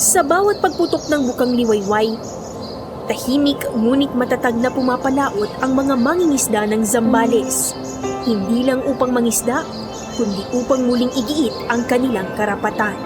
Sa bawat pagputok ng bukang liwayway, tahimik ngunit matatag na pumapalaot ang mga mangingisda ng Zambales. Hindi lang upang mangisda, kundi upang muling igiit ang kanilang karapatan.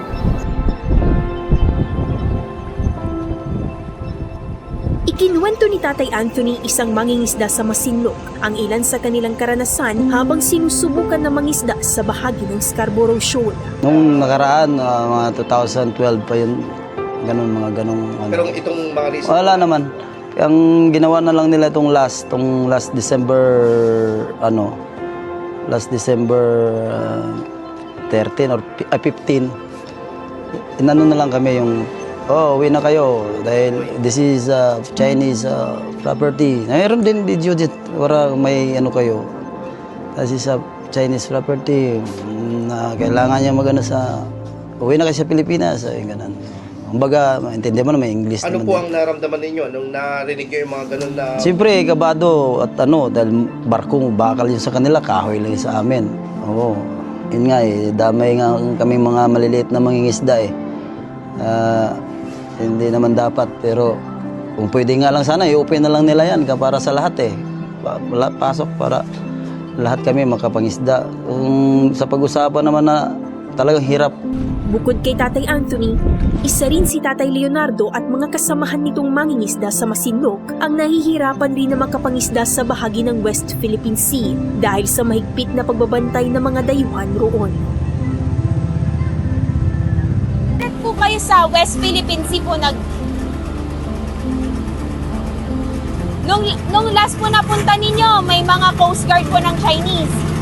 Ikinuwento ni Tatay Anthony isang mangingisda sa Masinloc ang ilan sa kanilang karanasan habang sinusubukan na mangisda sa bahagi ng Scarborough Shoal. Nung nakaraan, ah, mga 2012 pa yun. Ganun, mga ganun. Ano. Pero itong mga recent, Wala naman. Ang ginawa na lang nila itong last, itong last December, ano, last December ah, 13 or pi- ah, 15. Inano na lang kami yung, oh, uwi na kayo dahil this is ah, Chinese ah, property. Mayroon din video dito para may ano kayo. This is a Chinese property mm, na kailangan niya magano sa, uwi na kayo sa Pilipinas. Ay, ganun. Kumbaga, maintindihan mo na may English ano naman po din. ang naramdaman ninyo nung narinig nyo yung mga ganun na... Siyempre, kabado at ano, dahil barkong bakal yun sa kanila, kahoy lang yun sa amin. Oo. Yun nga eh, damay nga kami mga maliliit na mangingisda eh. Ah, hindi naman dapat, pero kung pwede nga lang sana, i-open na lang nila yan ka para sa lahat eh. Pa- wala- pasok para lahat kami makapangisda. Kung sa pag-usapan naman na talagang hirap Bukod kay Tatay Anthony, isa rin si Tatay Leonardo at mga kasamahan nitong mangingisda sa Masinloc ang nahihirapan rin na makapangisda sa bahagi ng West Philippine Sea dahil sa mahigpit na pagbabantay ng mga dayuhan roon. Bakit po kayo sa West Philippine Sea po nag... Nung, nung last po napunta ninyo, may mga Coast Guard po ng Chinese.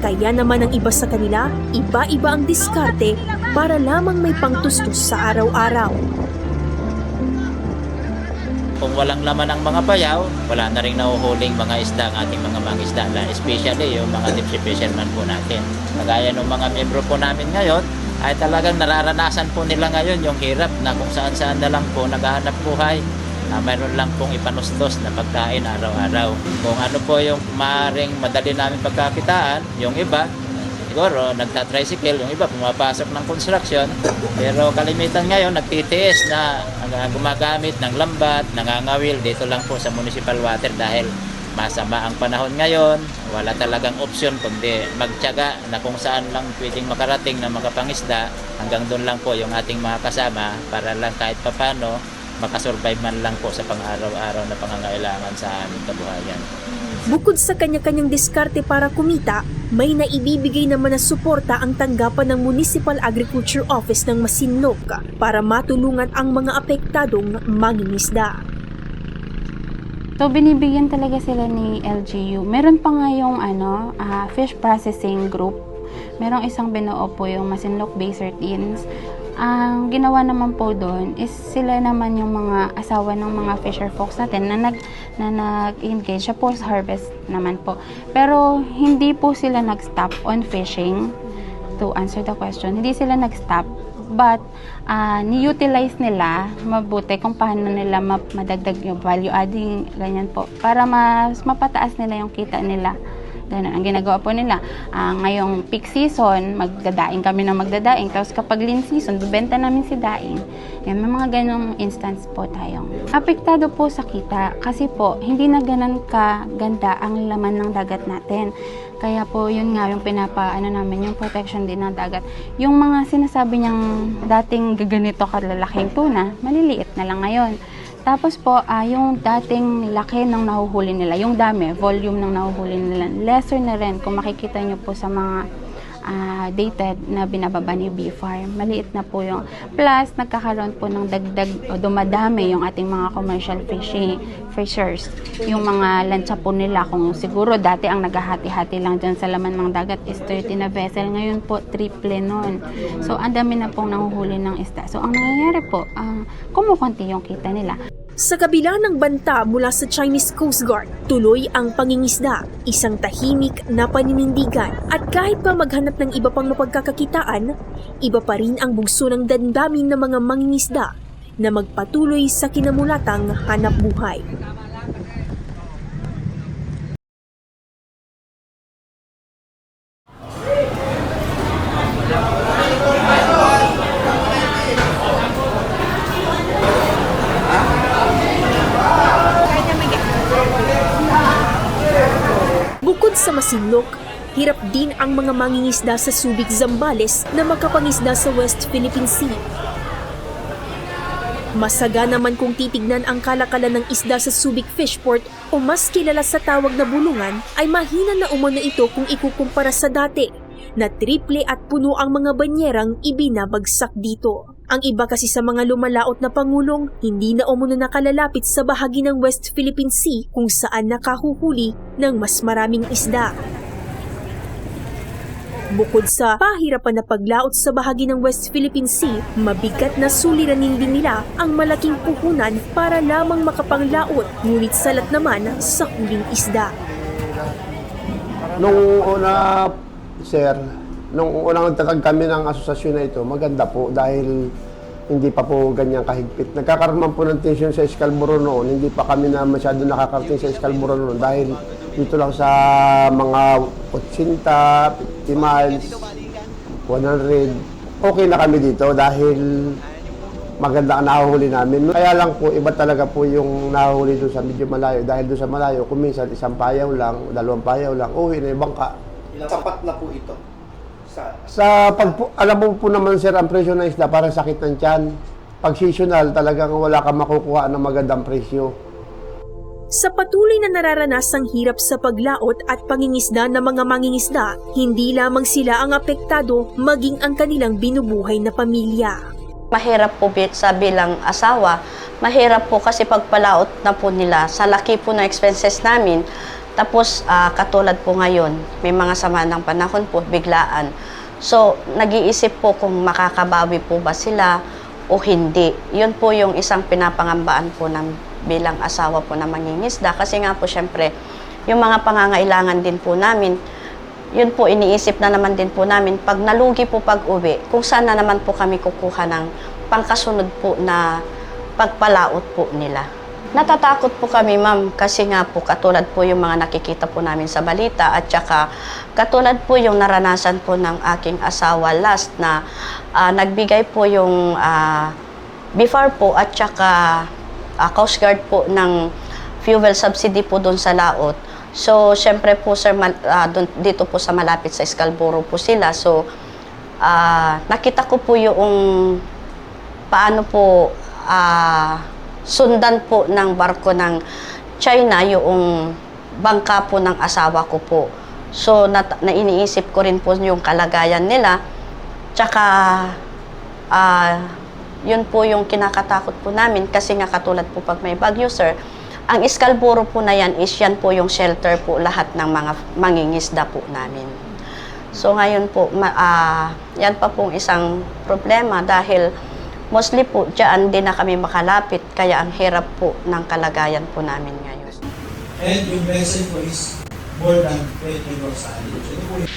Kaya naman ang iba sa kanila, iba-iba ang diskarte para lamang may pangtustos sa araw-araw. Kung walang laman ang mga bayaw, wala na rin nahuhuling mga isda ang ating mga mangisda, especially yung mga deep sea fisherman po natin. Kagaya ng mga membro po namin ngayon, ay talagang nararanasan po nila ngayon yung hirap na kung saan saan na lang po naghahanap buhay. Na mayroon lang pong ipanustos na pagkain araw-araw. Kung ano po yung maaaring madali namin pagkakitaan, yung iba, siguro nagta-tricycle, yung iba pumapasok ng construction, pero kalimitan ngayon nagtitiis na ang- gumagamit ng lambat, nangangawil dito lang po sa municipal water dahil masama ang panahon ngayon, wala talagang opsyon kundi magtiyaga na kung saan lang pwedeng makarating na makapangisda, hanggang doon lang po yung ating mga kasama para lang kahit papano makasurvive man lang po sa pang-araw-araw na pangangailangan sa aming kabuhayan. Bukod sa kanya-kanyang diskarte para kumita, may naibibigay naman na suporta ang tanggapan ng Municipal Agriculture Office ng Masinloc para matulungan ang mga apektadong mangingisda. So, binibigyan talaga sila ni LGU. Meron pa nga yung ano, ah, fish processing group. Merong isang binuo po yung Masinloc Bay Teens. Ang ginawa naman po doon is sila naman yung mga asawa ng mga fisher folks natin na nag na nag-engage sa post harvest naman po. Pero hindi po sila nag-stop on fishing to answer the question. Hindi sila nag-stop but ah, ni-utilize nila mabuti kung paano nila ma- madagdag yung value adding ganyan po para mas mapataas nila yung kita nila Ganun ang ginagawa po nila. Ah, ngayong peak season, magdadaing kami ng magdadaing. Tapos kapag lean season, bibenta namin si daing. Yan, may mga ganong instance po tayong. Apektado po sa kita kasi po, hindi na ganun kaganda ang laman ng dagat natin. Kaya po, yun nga yung pinapa, ano namin, yung protection din ng dagat. Yung mga sinasabi niyang dating gaganito kalalaking tuna, maliliit na lang ngayon. Tapos po, ah, yung dating laki ng nahuhuli nila, yung dami, volume ng nahuhuli nila, lesser na rin kung makikita nyo po sa mga ah, dated na binababa ni Bee Farm. Maliit na po yung. Plus, nagkakaroon po ng dagdag o dumadami yung ating mga commercial fishing, fishers. Yung mga lancha po nila, kung siguro dati ang naghahati-hati lang dyan sa laman ng dagat is 30 na vessel. Ngayon po, triple nun. So, ang dami na pong nanguhuli ng isda. So, ang nangyayari po, ang kumukunti yung kita nila. Sa kabila ng banta mula sa Chinese Coast Guard, tuloy ang pangingisda, isang tahimik na paninindigan. At kahit pa maghanap ng iba pang mapagkakakitaan, iba pa rin ang bugso ng dandamin ng mga mangingisda na magpatuloy sa kinamulatang hanap buhay. Sa Masinloc, hirap din ang mga mangingisda sa Subic, Zambales na makapangisda sa West Philippine Sea. Masaga naman kung titignan ang kalakalan ng isda sa Subic Fishport o mas kilala sa tawag na bulungan ay mahina na umano ito kung ikukumpara sa dati na triple at puno ang mga banyerang ibinabagsak dito. Ang iba kasi sa mga lumalaot na pangulong, hindi na umano nakalalapit sa bahagi ng West Philippine Sea kung saan nakahuhuli ng mas maraming isda. Bukod sa pahirapan na paglaot sa bahagi ng West Philippine Sea, mabigat na suliranin din nila ang malaking puhunan para lamang makapanglaot, ngunit salat naman sa huling isda. Nung una, sir, nung unang nagtatag kami ng asosasyon na ito, maganda po dahil hindi pa po ganyan kahigpit. Nagkakaroon po ng tension sa Escalboro noon, hindi pa kami na masyado nakakarating sa Escalboro noon dahil dito lang sa mga 80, 50 miles, 100. Okay na kami dito dahil maganda ang nahuhuli namin. Kaya lang po, iba talaga po yung nahuhuli doon sa medyo malayo. Dahil doon sa malayo, kung minsan isang payaw lang, dalawang payaw lang, uwi na yung bangka. Sapat na po ito. Sa, Sa pag alam mo po naman sir, ang presyo ng isda parang sakit ng tiyan. Pag seasonal, talagang wala kang makukuha ng magandang presyo. Sa patuloy na nararanasang hirap sa paglaot at pangingisda ng mga mangingisda, hindi lamang sila ang apektado maging ang kanilang binubuhay na pamilya. Mahirap po sa bilang asawa, mahirap po kasi pagpalaot na po nila sa laki po ng expenses namin. Tapos ah, katulad po ngayon, may mga sama ng panahon po, biglaan. So, nag-iisip po kung makakabawi po ba sila o hindi. Yun po yung isang pinapangambaan po ng bilang asawa po na mangingisda. Kasi nga po, syempre, yung mga pangangailangan din po namin, yun po iniisip na naman din po namin pag nalugi po pag uwi kung saan na naman po kami kukuha ng pangkasunod po na pagpalaot po nila. Natatakot po kami ma'am kasi nga po katulad po yung mga nakikita po namin sa balita at saka katulad po yung naranasan po ng aking asawa last na ah, nagbigay po yung ah, before po at saka ah, Coast Guard po ng fuel subsidy po doon sa laot. So, syempre po sir, mal- ah, dun- dito po sa malapit sa Scalboro po sila. So, ah, nakita ko po yung paano po ah, sundan po ng barko ng China yung bangka po ng asawa ko po. So, nat- na iniisip ko rin po yung kalagayan nila. Tsaka, ah, yun po yung kinakatakot po namin kasi nga katulad po pag may bagyo, sir, ang Scalboro po na yan is yan po yung shelter po lahat ng mga mangingisda po namin. So ngayon po, ma- ah, yan pa pong isang problema dahil mostly po dyan din na kami makalapit kaya ang hirap po ng kalagayan po namin ngayon. And yung vessel po is more than 20 dorsali. So, ito po yung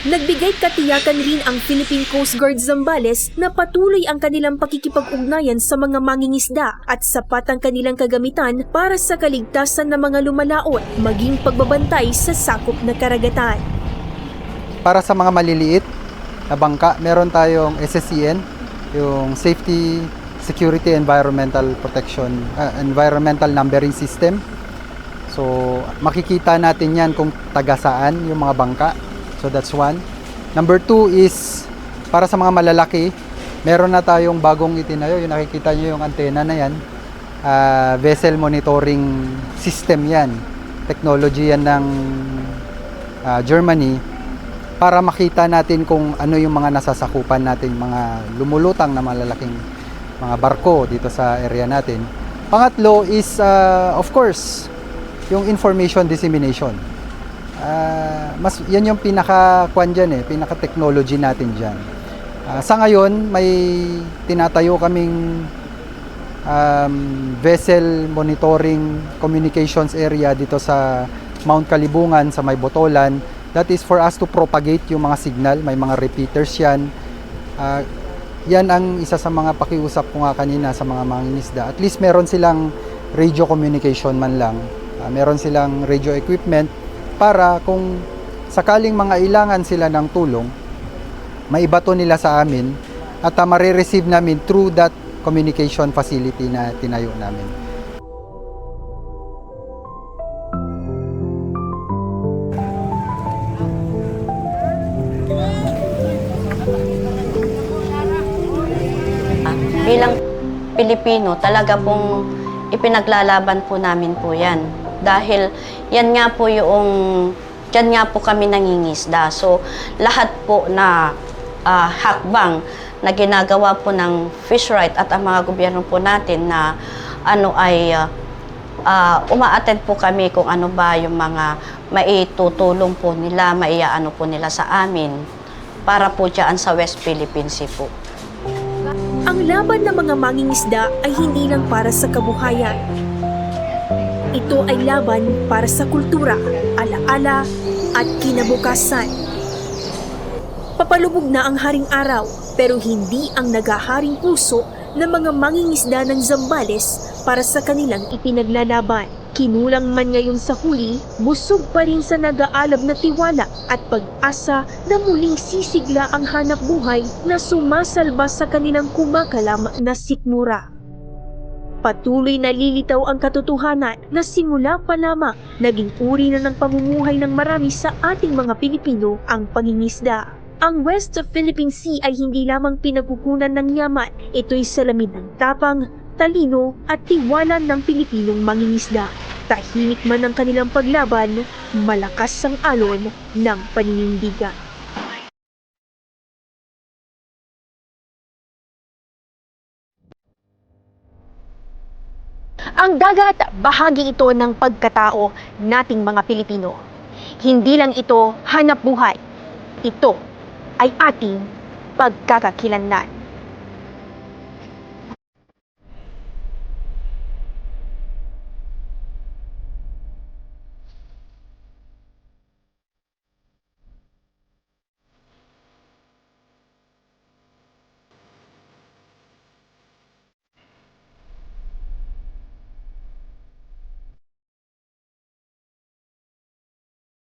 Nagbigay katiyakan rin ang Philippine Coast Guard Zambales na patuloy ang kanilang pakikipag-ugnayan sa mga mangingisda at sapat ang kanilang kagamitan para sa kaligtasan ng mga lumalaot maging pagbabantay sa sakop na karagatan. para sa mga maliliit na bangka, meron tayong SSCN, yung Safety, Security, Environmental Protection, ah, Environmental Numbering System. So, makikita natin yan kung taga saan yung mga bangka. So, that's one. Number two is, para sa mga malalaki, meron na tayong bagong itinayo. Yung nakikita nyo yung antena na yan. Ah, vessel monitoring system yan. Technology yan ng ah, Germany para makita natin kung ano yung mga nasasakupan natin mga lumulutang na malalaking mga barko dito sa area natin. Pangatlo is uh, of course yung information dissemination. Ah, mas yan yung pinaka kwan dyan eh, pinaka technology natin diyan. sa ngayon may tinatayo kaming um, vessel monitoring communications area dito sa Mount Kalibungan sa May Botolan That is for us to propagate yung mga signal, may mga repeaters yan. Ah, yan ang isa sa mga pakiusap ko nga kanina sa mga mangingisda. At least meron silang radio communication man lang. Ah, meron silang radio equipment para kung sakaling mga ilangan sila ng tulong, maibato nila sa amin at uh, marireceive namin through that communication facility na tinayo namin. Pilipino, talaga pong ipinaglalaban po namin po yan. Dahil yan nga po yung, yan nga po kami nangingisda. So, lahat po na ah, hakbang na ginagawa po ng fish right at ang mga gobyerno po natin na ano ay ah, ah, uma-attend po kami kung ano ba yung mga maitutulong po nila, maiaano po nila sa amin para po dyan sa West Philippine Sea po. Laban ng mga mangingisda ay hindi lang para sa kabuhayan. Ito ay laban para sa kultura, alaala at kinabukasan. Papalubog na ang haring araw pero hindi ang nagaharing puso ng mga mangingisda ng Zambales para sa kanilang ipinaglalaban. Kinulang man ngayon sa huli, busog pa rin sa nag-aalab na tiwala at pag-asa na muling sisigla ang hanap buhay na sumasalba sa kanilang kumakalam na sikmura. Patuloy na lilitaw ang katotohanan na simula pa lamang naging uri na ng pamumuhay ng marami sa ating mga Pilipino ang pangingisda. Ang West Philippine Sea ay hindi lamang pinagkukunan ng yaman, ito'y salamin ng tapang, talino at tiwala ng Pilipinong mangingisda. Tahimik man ang kanilang paglaban, malakas ang alon ng paninindigan. Ang dagat, bahagi ito ng pagkatao nating mga Pilipino. Hindi lang ito hanap buhay. Ito ay ating pagkakakilanlan.